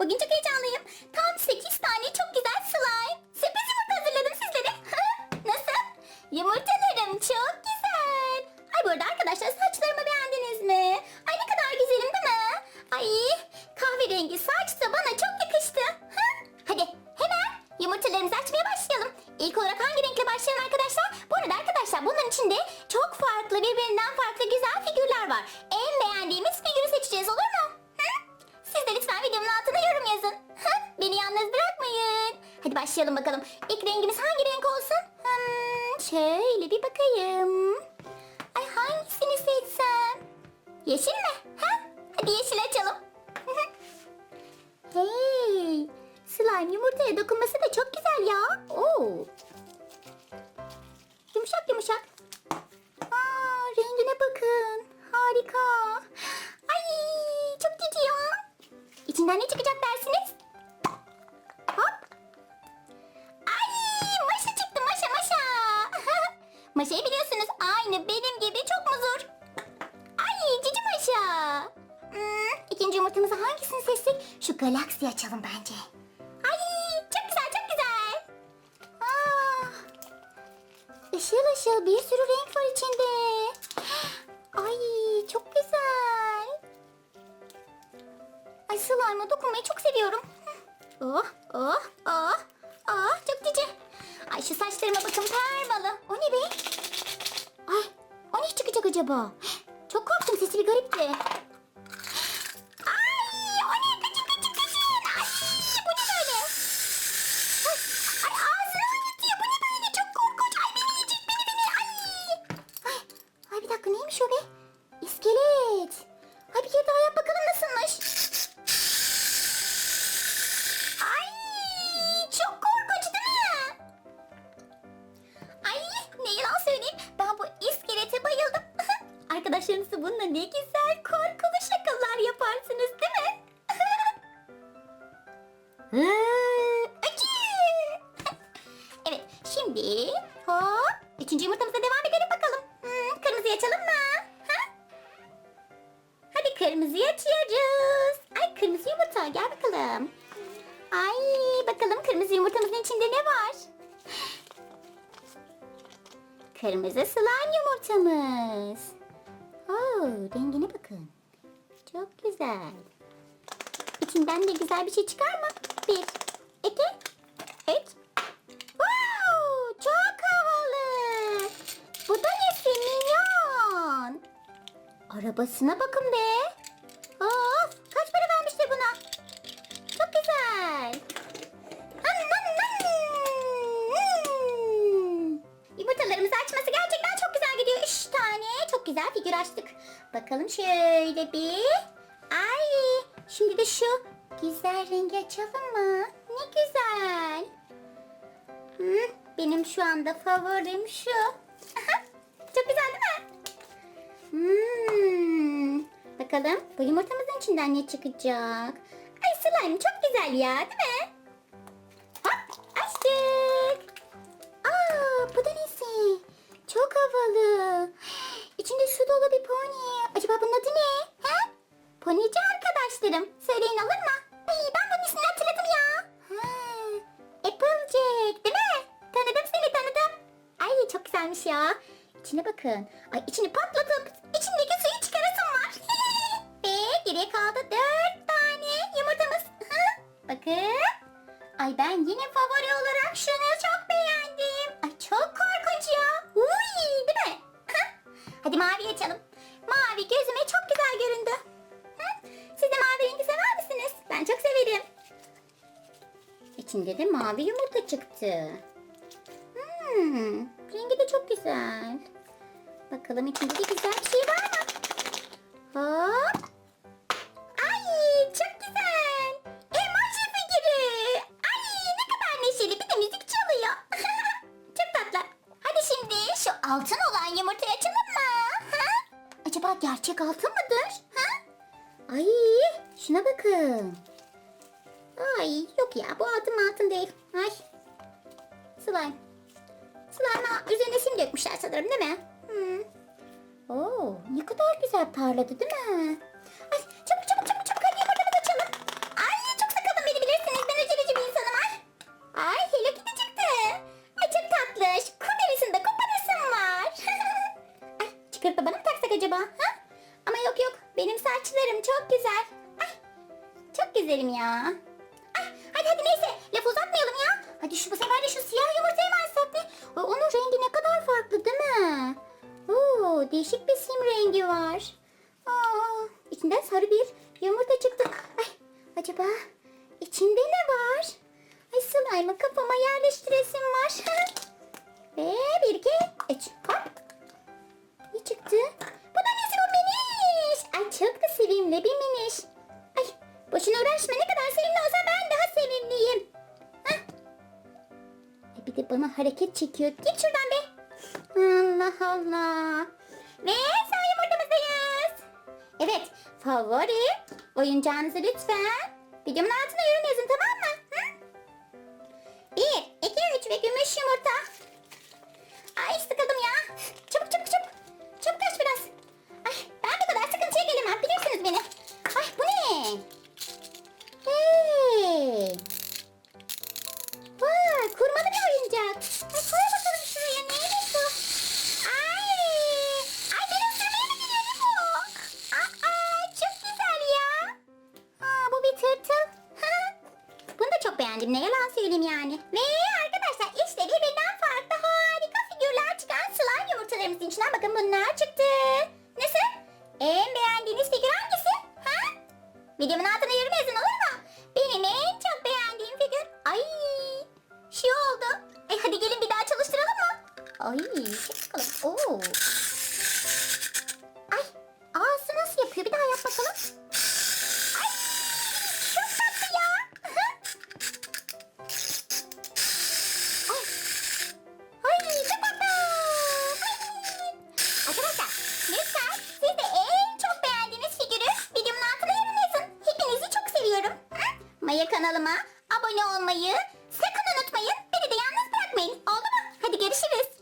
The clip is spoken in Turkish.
Bugün çok heyecanlıyım. Tam 8 tane çok güzel slime. Sürpriz yumurta hazırladım sizlere. Nasıl? Yumurtalarım çok güzel. Ay bu arada arkadaşlar saçlarımı beğendiniz mi? Ay ne kadar güzelim değil mi? Ay kahverengi saç da bana çok yakıştı. Hadi hemen yumurtalarımızı açmaya başlayalım. İlk olarak hangi renkle başlayalım arkadaşlar? Bu arada arkadaşlar bunun içinde çok farklı birbirinden farklı güzel figürler var. Hadi başlayalım bakalım. İlk rengimiz hangi renk olsun? Hmm, şöyle bir bakayım. Ay hangisini seçsem? Yeşil Maşayı biliyorsunuz aynı benim gibi çok muzur. Ay cici maşa. Hmm, ikinci yumurtamızı hangisini seçsek? Şu galaksi açalım bence. Ay çok güzel çok güzel. Aa, ışıl ışıl bir sürü renk var içinde. Ay çok güzel. Ay slime'a dokunmayı çok seviyorum. Oh oh oh oh çok. Ay şu saçlarıma bakın permalı. O ne be? Ay o ne çıkacak acaba? Çok korktum sesi bir garipti. Şimdi hop üçüncü yumurtamıza devam edelim bakalım. Hmm, kırmızıyı açalım mı? Ha? Hadi kırmızıyı açıyoruz. Ay kırmızı yumurta gel bakalım. Ay bakalım kırmızı yumurtamızın içinde ne var? Kırmızı slime yumurtamız. Oo, rengine bakın. Çok güzel. İçinden de güzel bir şey çıkar mı? Bir, iki, üç. Arabasına bakın be. Of, kaç para vermişler buna? Çok güzel. Nam. Hmm. Yumurtalarımızı açması gerçekten çok güzel gidiyor. Üç tane çok güzel figür açtık. Bakalım şöyle bir. Ay, şimdi de şu güzel rengi açalım mı? Ne güzel. Hı, benim şu anda favorim şu. Hmm. Bakalım bu yumurtamızın içinden ne çıkacak? Ay slime çok güzel ya değil mi? Hop açtık. Aa bu da nesi? Çok havalı. İçinde su dolu bir pony. Acaba bunun adı ne? Ha? Ponyci arkadaşlarım. Söyleyin olur mu? Ay ben bunun ismini hatırladım ya. Ha, Applejack değil mi? Tanıdım seni tanıdım. Ay çok güzelmiş ya. İçine bakın. Ay içini patlatıp kaldı dört tane yumurtamız. Bakın. Ay ben yine favori olarak şunu çok beğendim. Ay çok korkunç ya. Uy, değil mi? Hadi mavi açalım. Mavi gözüme çok güzel göründü. Hı? Siz de mavi rengi sever misiniz? Ben çok severim. İçinde de mavi yumurta çıktı. Hmm, rengi de çok güzel. Bakalım içinde de güzel bir şey var mı? Hop. acaba gerçek altın mıdır? Ha? Ay şuna bakın. Ay yok ya bu altın altın değil. Ay. Slime. Slime'a üzerine sim dökmüşler sanırım değil mi? Hmm. Oo, ne kadar güzel parladı değil mi? Ay çabuk çabuk çabuk çabuk hadi yukarıdan açalım. Ay çok sakalım beni bilirsiniz ben öceleci bir insanım ay. Ay Hello Kitty çıktı. Ay çok tatlış. Kumbelisinde kumbelisinde var. ay çıkarıp da bana sıkıldım. Yok yok benim saçlarım çok güzel. Ay çok güzelim ya. Ay, hadi hadi neyse laf uzatmayalım ya. Hadi şu bu sefer de şu siyah yumurtayı mı alsak ne? Onun rengi ne kadar farklı değil mi? Oo, değişik bir sim rengi var. Aa, içinden sarı bir yumurta çıktı. Ay, acaba içinde ne var? Ay slime'ı kafama yerleştiresim var. bir de bana hareket çekiyor. Git şuradan be. Allah Allah. Ve son yumurtamızdayız. Evet favori oyuncağınızı lütfen videomun altına yorum yazın tamam mı? Hı? Bir, iki, üç ve gümüş yumurta. Ay sıkıldım ya. Çabuk çabuk çabuk. Çabuk aç biraz. Ay ben bu kadar sıkıntıya gelemem bilirsiniz beni. Ay bu ne? Hey. Vay kurmalı. Ay koy bakalım şuraya bu? Ay. Ay ben ısırmaya mı gidiyor bu? Aa çok güzel ya. Aa bu bir tırtıl. Bunu da çok beğendim ne yalan söyleyeyim yani. Ve arkadaşlar işte birbirinden farklı harika figürler çıkan slime yumurtalarımızın içinden bakın bunlar çıktı. Nasıl? En beğendiğiniz figür hangisi? Ha? Videomun altına yorum yazın olur Ay çek bakalım. Oo. Ay ağzı nasıl yapıyor? Bir daha yap bakalım. Ay çok tatlı ya. Ay. Ay çok tatlı. Ay. Arkadaşlar lütfen siz de en çok beğendiğiniz figürü videomun altına yorum yazın. Hepinizi çok seviyorum. Hı? Maya kanalıma abone olmayı, sakın unutmayın. Beni de yalnız bırakmayın. Oldu mu? Hadi görüşürüz.